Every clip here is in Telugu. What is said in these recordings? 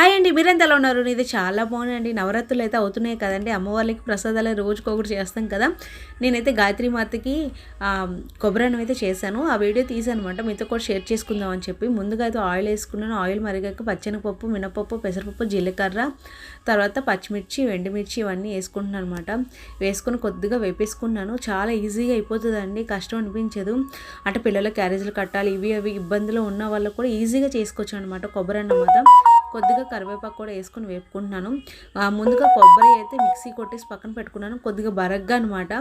హాయ్ అండి మీరెంత ఎలా ఉన్నారు? ఇది చాలా బాగుందండి నవరాత్రులు అయితే అవుతున్నాయి కదండి. అమ్మవారికి ప్రసాదాలు రోజుకొకటి చేస్తాం కదా. నేనైతే గాయత్రి మాతకి కొబ్బరిన్నం అయితే చేశాను. ఆ వీడియో తీసానమాట మీతో కూడా షేర్ చేసుకుందాం అని చెప్పి. ముందుగా అయితే ఆయిల్ వేసుకున్నాను. ఆయిల్ మరిగాక పచ్చనిపప్పు మినపప్పు పెసరపప్పు జీలకర్ర తర్వాత పచ్చిమిర్చి ఎండుమిర్చి ఇవన్నీ వేసుకుంటున్నాను అనమాట వేసుకొని కొద్దిగా వేపేసుకున్నాను. చాలా ఈజీగా అయిపోతుందండి. కష్టం అనిపించదు. అంటే పిల్లల క్యారేజీలు కట్టాలి ఇవి అవి ఇబ్బందులు ఉన్న వాళ్ళకు కూడా ఈజీగా చేసుకోవచ్చు అనమాట కొబ్బరి అన్నం కొద్దిగా కరివేపాకు కూడా వేసుకొని వేపుకుంటున్నాను. ముందుగా కొబ్బరి అయితే మిక్సీ కొట్టేసి పక్కన పెట్టుకున్నాను. కొద్దిగా బరగ్గా అనమాట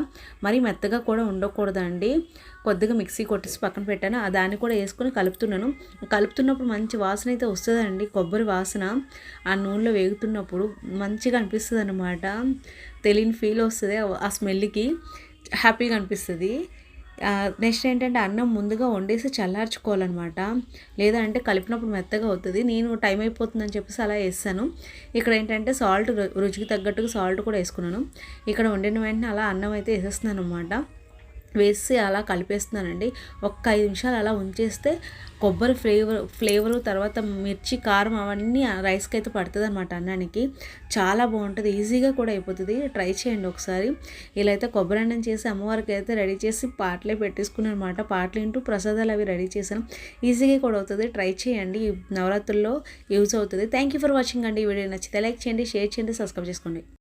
మరీ మెత్తగా కూడా ఉండకూడదండి. కొద్దిగా మిక్సీ కొట్టేసి పక్కన పెట్టాను. దాన్ని కూడా వేసుకొని కలుపుతున్నాను. కలుపుతున్నప్పుడు మంచి వాసన అయితే వస్తుందండి. కొబ్బరి వాసన ఆ నూనెలో వేగుతున్నప్పుడు మంచిగా అనిపిస్తుంది అనమాట తెలియని ఫీల్ వస్తుంది. ఆ స్మెల్కి హ్యాపీగా అనిపిస్తుంది. నెక్స్ట్ ఏంటంటే అన్నం ముందుగా వండేసి చల్లార్చుకోవాలన్నమాట. లేదా అంటే కలిపినప్పుడు మెత్తగా అవుతుంది. నేను టైం అయిపోతుందని చెప్పేసి అలా వేస్తాను. ఇక్కడ ఏంటంటే సాల్ట్ రుచికి తగ్గట్టుగా సాల్ట్ కూడా వేసుకున్నాను. ఇక్కడ వండిన వెంటనే అలా అన్నం అయితే వేసేస్తున్నాను అనమాట వేసి అలా కలిపేస్తున్నానండి. ఒక్క ఐదు నిమిషాలు అలా ఉంచేస్తే కొబ్బరి ఫ్లేవర్ ఫ్లేవరు తర్వాత మిర్చి కారం అవన్నీ రైస్కి అయితే పడుతుంది అనమాట అన్నానికి. చాలా బాగుంటుంది. ఈజీగా కూడా అయిపోతుంది. ట్రై చేయండి ఒకసారి. ఇలా అయితే కొబ్బరి అన్నం చేసి అమ్మవారికి అయితే రెడీ చేసి పాటలే పెట్టేసుకున్నాను అనమాట పాటలు వింటూ ప్రసాదాలు అవి రెడీ చేశాను. ఈజీగా కూడా అవుతుంది. ట్రై చేయండి. నవరాత్రుల్లో యూజ్ అవుతుంది. థ్యాంక్ యూ ఫర్ వాచింగ్ అండి. ఈ వీడియో నచ్చితే లైక్ చేయండి షేర్ చేయండి సబ్స్క్రైబ్ చేసుకోండి.